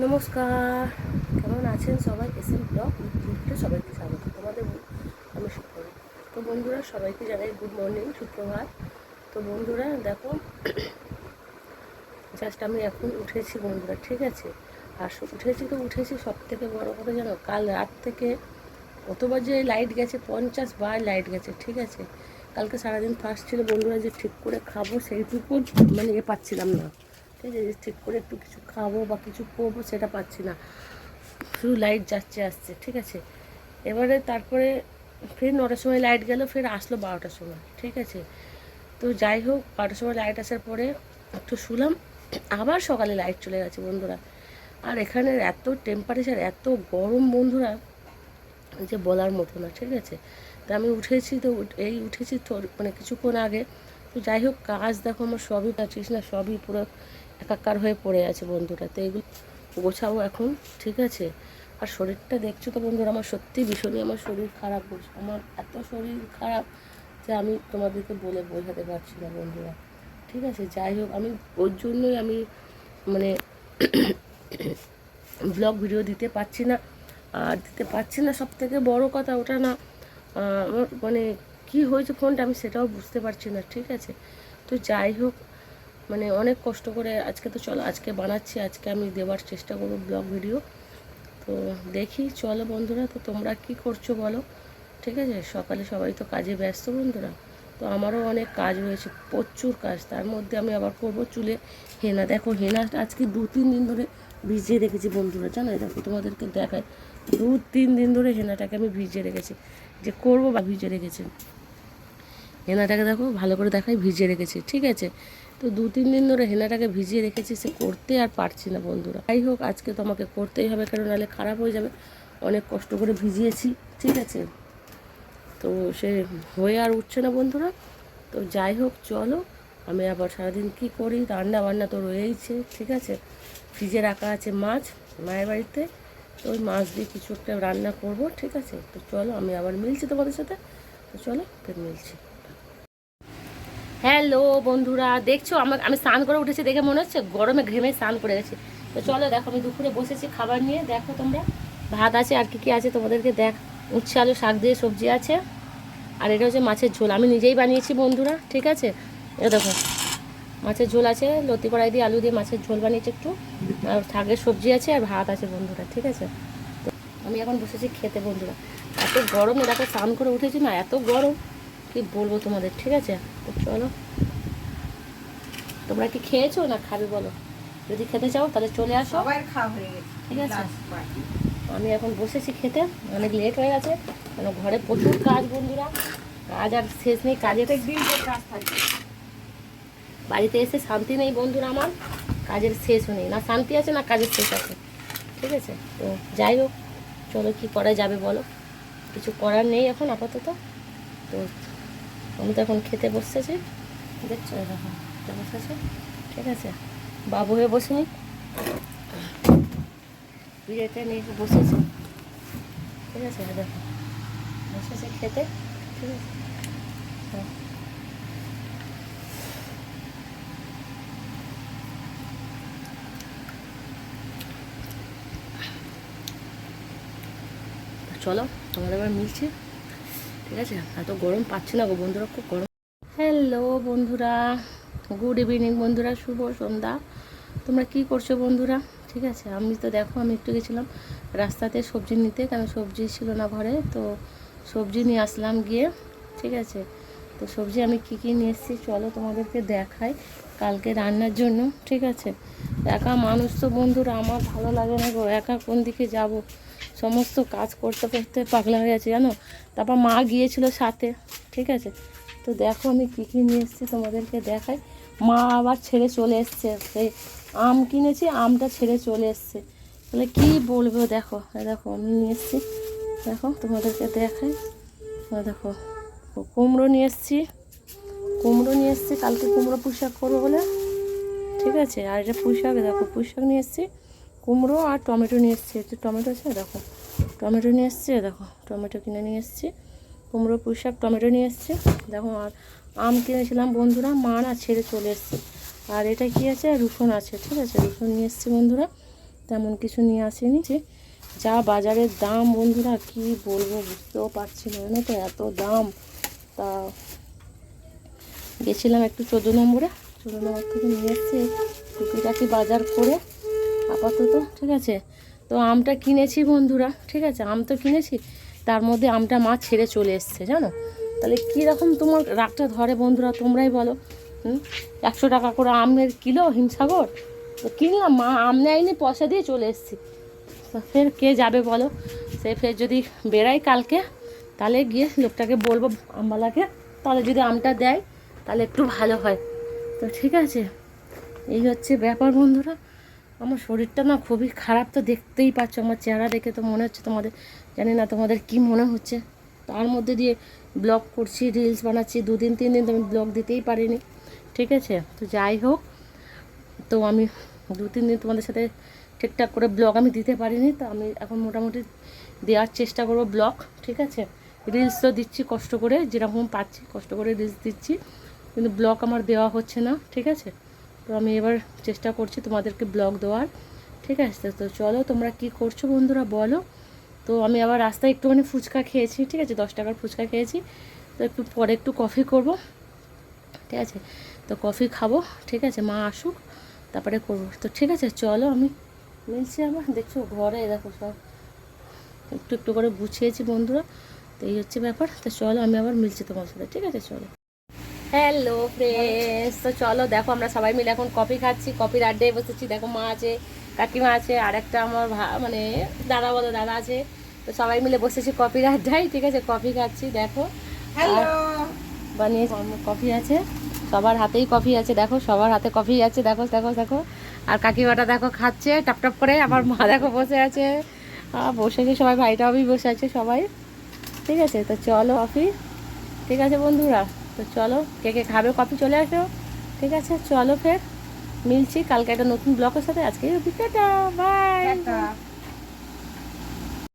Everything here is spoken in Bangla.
নমস্কার। কেমন আছেন সবাই? এস এম ব্লগ উইথে সবাইকে স্বাগত। তোমাদের আমি শুক্র তো বন্ধুরা, সবাইকে জানাই গুড মর্নিং সুপ্রভাত। তো বন্ধুরা, দেখো জাস্ট আমি এখন উঠেছি বন্ধুরা, ঠিক আছে? আর উঠেছি তো উঠেছি, সব থেকে বড় কথা জানো, কাল রাত থেকে কতবার যে লাইট গেছে? পঞ্চাশ বার লাইট গেছে, ঠিক আছে? কালকে সারাদিন ফার্স্ট ছিল বন্ধুরা, যে ঠিক করে খাব সেইটুকু মানে এ পাচ্ছিলাম না। ঠিক আছে ঠিক করে একটু কিছু খাব বা কিছু করব সেটা পাচ্ছি না। শুধু লাইট যাচ্ছে, আসছে, ঠিক আছে? এবারে তারপরে ফের নটার সময় লাইট গেল, ফের আসলো বারোটার সময়, ঠিক আছে? তো যাই হোক, বারোটার সময় লাইট আসার পরে একটু শুলাম, আবার সকালে লাইট চলে গেছে বন্ধুরা। আর এখানের এত টেম্পারেচার এত গরম বন্ধুরা যে বলার মতো না, ঠিক আছে? তা আমি উঠেছি তো এই উঠেছি মানে কিছুক্ষণ আগে। তো যাই হোক, কাজ দেখো আমার সবই পাচ্ছিস না? সবই পুরো একাকার হয়ে পড়ে আছে বন্ধুরা, তো এগুলো গোছাবো এখন, ঠিক আছে? আর শরীরটা দেখছ তো বন্ধুরা, আমার সত্যি ভীষণই আমার শরীর খারাপ আমার এত শরীর খারাপ যে আমি তোমাদেরকে বলে বোঝাতে পারছি না বন্ধুরা, ঠিক আছে? যাই হোক, আমি ওর জন্যই আমি মানে ব্লগ ভিডিও দিতে পারছি না। আর দিতে পারছি না সব থেকে বড়ো কথা ওটা না মানে কি হয়েছে ফোনটা আমি সেটাও বুঝতে পারছি না, ঠিক আছে? তো যাই হোক মানে অনেক কষ্ট করে আজকে তো চলো, আজকে বানাচ্ছি, আজকে আমি দেওয়ার চেষ্টা করব ব্লগ ভিডিও। তো দেখি, চলো বন্ধুরা, তো তোমরা কি করছ বলো? ঠিক আছে? সকালে সবাই তো কাজে ব্যস্ত বন্ধুরা। তো আমারও অনেক কাজ রয়েছে, প্রচুর কাজ। তার মধ্যে আমি আবার করব চুলে হেনা। দেখো হেনাটা আজকে দু তিন দিন ধরে ভিজিয়ে রেখেছি বন্ধুরা, জানো? দেখো, তোমাদেরকে দেখায় দু তিন দিন ধরে হেনাটাকে আমি ভিজিয়ে রেখেছি। যে করব বা ভিজিয়ে রেখেছি। হেনাটাকে দেখো, ভালো করে দেখাই, ভিজিয়ে রেখেছি। ঠিক আছে? তো দু, তিন দিন ধরে হেনাটাকে ভিজিয়ে রেখেছি, সে করতে আর পারছি না বন্ধুরা। যাই হোক, আজকে তো আমাকে করতেই হবে কারণ নাহলে খারাপ হয়ে যাবে। অনেক কষ্ট করে ভিজিয়েছি, ঠিক আছে? তো সে হয়ে আর উঠছে না বন্ধুরা। তো যাই হোক, চলো, আমি আবার সারাদিন কি করি? রান্না বান্না তো রয়েইছে, ঠিক আছে? ফ্রিজে রাখা আছে মাছ, মায়ের বাড়িতে। তো ওই মাছ দিয়ে কিছু একটা রান্না করব, ঠিক আছে? তো চলো, আমি আবার মিলছি তোমাদের সাথে। তো চলো, ফের মিলছি। হ্যালো বন্ধুরা, দেখছ? আমার আমি স্নান করে উঠেছি দেখে মনে হচ্ছে গরমে ঘেমে স্নান করে গেছি। তো চলো দেখো, আমি দুপুরে বসেছি খাবার নিয়ে। দেখো তোমরা, ভাত আছে আর কি কি আছে তোমাদেরকে দেখ উচ্ছে আলু, শাক দিয়ে সবজি আছে, আর এটা হচ্ছে মাছের ঝোল। আমি নিজেই বানিয়েছি বন্ধুরা, ঠিক আছে? এ দেখো, মাছের ঝোল আছে, লতি কড়াই দিয়ে আলু দিয়ে মাছের ঝোল বানিয়েছি একটু। আর শাকের সবজি আছে আর ভাত আছে বন্ধুরা, ঠিক আছে? আমি এখন বসেছি খেতে বন্ধুরা। এত গরমে দেখো স্নান করে উঠেছি না, এত গরম। কি বলব তোমাদের ঠিক আছে? চলো। তোমরা কি খেয়েছো না খাবে বলো? যদি খেতে চাও তাহলে চলে আসো। ঠিক আছে। আমি এখন বসেছি খেতে অনেক লেট হয়ে গেছে। কেন ঘরে প্রচুর কাজ বন্ধুরা। কাজ আর শেষ নেই কাজের বাড়িতে এসে শান্তি নেই বন্ধুরা আমার। কাজের শেষও নেই। না শান্তি আছে না কাজের শেষ আছে। ঠিক আছে? তো যাই হোক চলো কি করা যাবে বলো? কিছু করার নেই এখন আপাতত। তো আমি তো এখন খেতে বসেছি। দেখছ দেখো খেতে বসেছি। ঠিক আছে। বাবু হয়ে বসিনি বিয়েতে নিয়ে বসেছি। ঠিক আছে দেখো। বসেছে খেতে। ঠিক আছে। হ্যাঁ। চলো তোমার এবার মিলছে ঠিক আছে? এত গরম পাচ্ছি না গো বন্ধুরা, খুব গরম। হ্যালো বন্ধুরা গুড ইভিনিং বন্ধুরা, শুভ সন্ধ্যা। তোমরা কি করছ বন্ধুরা? ঠিক আছে, আমি তো দেখো, আমি একটু গেছিলাম রাস্তাতে সবজি নিতে কারণ সবজি ছিল না ঘরে, তো সবজি নিয়ে আসলাম গিয়ে, ঠিক আছে? তো সবজি আমি কি কি নিয়ে এসেছি চলো তোমাদেরকে দেখাই কালকে রান্নার জন্য, ঠিক আছে? একা মানুষ তো বন্ধুরা, আমার ভালো লাগে না গো, একা কোন দিকে যাব? সমস্ত কাজ করতে করতে পাগলা হয়ে গেছে জানো? তারপর মা গিয়েছিল সাথে, ঠিক আছে? তো দেখো আমি কী কী নিয়ে এসেছি তোমাদেরকে দেখাই। মা আবার ছেড়ে চলে এসছে। সেই আম কিনেছি, আমটা ছেড়ে চলে এসছে। তাহলে কী বলব দেখো দেখো, আমি নিয়ে এসেছি। দেখো, তোমাদেরকে দেখাই। দেখো কুমড়ো নিয়ে এসেছি। কুমড়ো নিয়ে এসেছি, কালকে কুমড়ো পুঁই শাক করব বলে। ঠিক আছে? আর এটা পুঁই শাক দেখো পুঁই শাক নিয়ে এসেছি। কুমড়ো আর টমেটো নিয়ে এসেছি। একটু টমেটো আছে, দেখো। টমেটো নিয়ে এসেছি দেখো, টমেটো কিনে নিয়ে এসেছি। কুমড়ো, পুঁই শাক, টমেটো নিয়ে এসেছি। দেখো, আর আম কিনেছিলাম, বন্ধুরা, মা না ছেড়ে চলে এসছে। আর এটা কি আছে? রসুন আছে, ঠিক আছে? রসুন নিয়ে এসেছি, বন্ধুরা। তেমন কিছু নিয়ে আসেনি যে, যা বাজারের দাম, বন্ধুরা, কি বলব বুঝতেও পারছি না। জানো তো, এত দাম। তা গেছিলাম একটু চোদ্দ নম্বরে। চোদ্দ নম্বর থেকে নিয়ে এসেছি, টুকিটাকি বাজার করে। আপাতত। ঠিক আছে? তো আমটা কিনেছি বন্ধুরা, ঠিক আছে? আম তো কিনেছি, তার মধ্যে আমটা মা ছেড়ে চলে এসছে, জানো? তাহলে কীরকম তোমার রাগটা ধরে বন্ধুরা, তোমরাই বলো। একশো টাকা করে আমের কিলো হিমসাগর? তো কিনলাম, মা আম নেয়নি, পয়সা দিয়ে চলে এসেছি। ফের কে যাবে বলো? সে ফের যদি বেরাই কালকে, তাহলে গিয়ে লোকটাকে বলব আমবালাকে তাহলে যদি আমটা দেয়, তাহলে একটু ভালো হয়। তো ঠিক আছে? এই হচ্ছে ব্যাপার বন্ধুরা। আমার শরীরটা না খুবই খারাপ তো দেখতেই পাচ্ছ, আমার চেহারা দেখে তো মনে হচ্ছে তোমাদের, জানি না তোমাদের কি মনে হচ্ছে। তার মধ্যে দিয়ে ব্লগ করছি রিলস বানাচ্ছি, দুদিন, তিন দিন তো আমি ব্লগ দিতেই পারিনি, ঠিক আছে? তো যাই হোক, তো আমি দু, তিন দিন তোমাদের সাথে ঠিকঠাক করে ব্লগ আমি দিতে পারিনি, তো আমি এখন মোটামুটি দেওয়ার চেষ্টা করব ব্লগ ঠিক আছে? রিলস তো দিচ্ছি কষ্ট করে, যেরকম পাচ্ছি, কষ্ট করে রিলস দিচ্ছি, কিন্তু ব্লগ আমার দেওয়া হচ্ছে না, ঠিক আছে? তো আমি এবার চেষ্টা করছি তোমাদেরকে ব্লগ দেওয়ার। ঠিক আছে? তো চলো তোমরা কি করছ বন্ধুরা বলো। তো আমি আবার রাস্তায় একটুখানি ফুচকা খেয়েছি, ঠিক আছে? দশ টাকার ফুচকা খেয়েছি। তো একটু পরে একটু কফি করব। ঠিক আছে? তো কফি খাব, ঠিক আছে? মা আসুক, তারপরে করব। তো ঠিক আছে, চলো আমি মিলছি আমার। দেখছ, ঘরে দেখো সব। একটু একটু করে গুছিয়েছি বন্ধুরা। তো এই হচ্ছে ব্যাপার। তো চলো আমি আবার মিলছি তোমার সাথে। ঠিক আছে? চলো। হ্যালো ফ্রেন্ডস তো চলো দেখো আমরা সবাই মিলে এখন কফি খাচ্ছি। কফির আড্ডায় বসেছি। দেখো মা আছে কাকিমা আছে আর একটা আমার ভা- মানে দাদা বলো দাদা আছে। তো সবাই মিলে বসেছি কফির আড্ডায়। ঠিক আছে কফি খাচ্ছি দেখো। হ্যালো বানিয়ে কফি আছে। সবার হাতেই কফি আছে দেখো সবার হাতে কফি আছে। দেখো দেখো দেখো। আর কাকিমাটা দেখো খাচ্ছে টপ টপ করে। আমার মা দেখো বসে আছে। বসে সবাই ভাইটাও বসে আছে সবাই। ঠিক আছে তো চলো কফি। ঠিক আছে বন্ধুরা। তো চলো, কে কে খাবে কপি চলে আসো ঠিক আছে, চলো ফের। মিলছি, কালকে একটা নতুন ব্লকের সাথে। আজকে টাটা। বাই